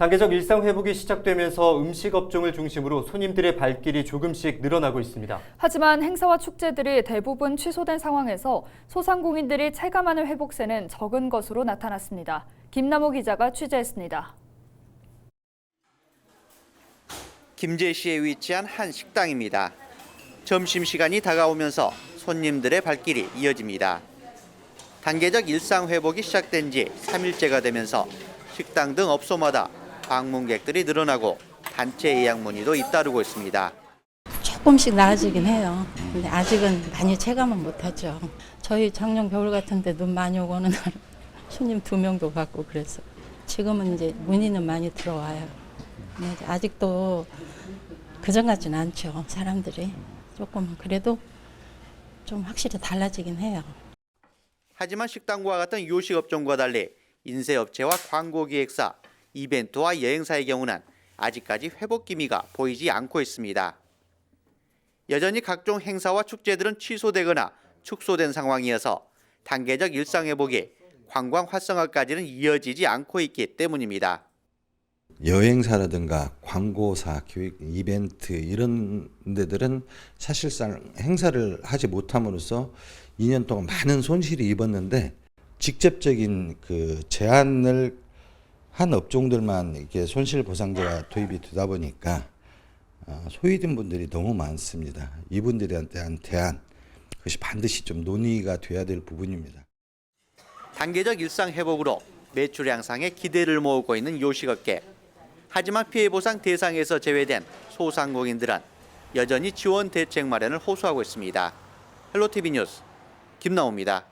단계적 일상 회복이 시작되면서 음식 업종을 중심으로 손님들의 발길이 조금씩 늘어나고 있습니다. 하지만 행사와 축제들이 대부분 취소된 상황에서 소상공인들이 체감하는 회복세는 적은 것으로 나타났습니다. 김남호 기자가 취재했습니다. 김제시에 위치한 한 식당입니다. 점심시간이 다가오면서 손님들의 발길이 이어집니다. 단계적 일상 회복이 시작된 지 3일째가 되면서 식당 등 업소마다 방문객들이 늘어나고 단체 예약 문의도 잇따르고 있습니다. 조금씩 나아지긴 해요. 근데 아직은 많이 체감은 못하죠. 저희 작년 겨울 같은데 눈 많이 오고는 날 손님 두 명도 받고 그랬어요. 지금은 이제 문의는 많이 들어와요. 근데 아직도 그전 같지는 않죠. 사람들이 조금 그래도 좀 확실히 달라지긴 해요. 하지만 식당과 같은 요식업종과 달리 인쇄업체와 광고기획사, 이벤트와 여행사의 경우는 아직까지 회복 기미가 보이지 않고 있습니다. 여전히 각종 행사와 축제들은 취소되거나 축소된 상황이어서 단계적 일상 회복이 관광 활성화까지는 이어지지 않고 있기 때문입니다. 여행사라든가 광고사, 교육 이벤트 이런 데들은 사실상 행사를 하지 못함으로써 2년 동안 많은 손실이 입었는데 직접적인 그 제한을 한 업종들만 이렇게 손실 보상제가 도입이 되다 보니까 어, 소외된 분들이 너무 많습니다. 이분들에 대한 그것이 반드시 좀 논의가 돼야 될 부분입니다. 단계적 일상 회복으로 매출 향상에 기대를 모으고 있는 요식업계. 하지만 피해 보상 대상에서 제외된 소상공인들은 여전히 지원 대책 마련을 호소하고 있습니다. 헬로티비 뉴스 김나옵니다.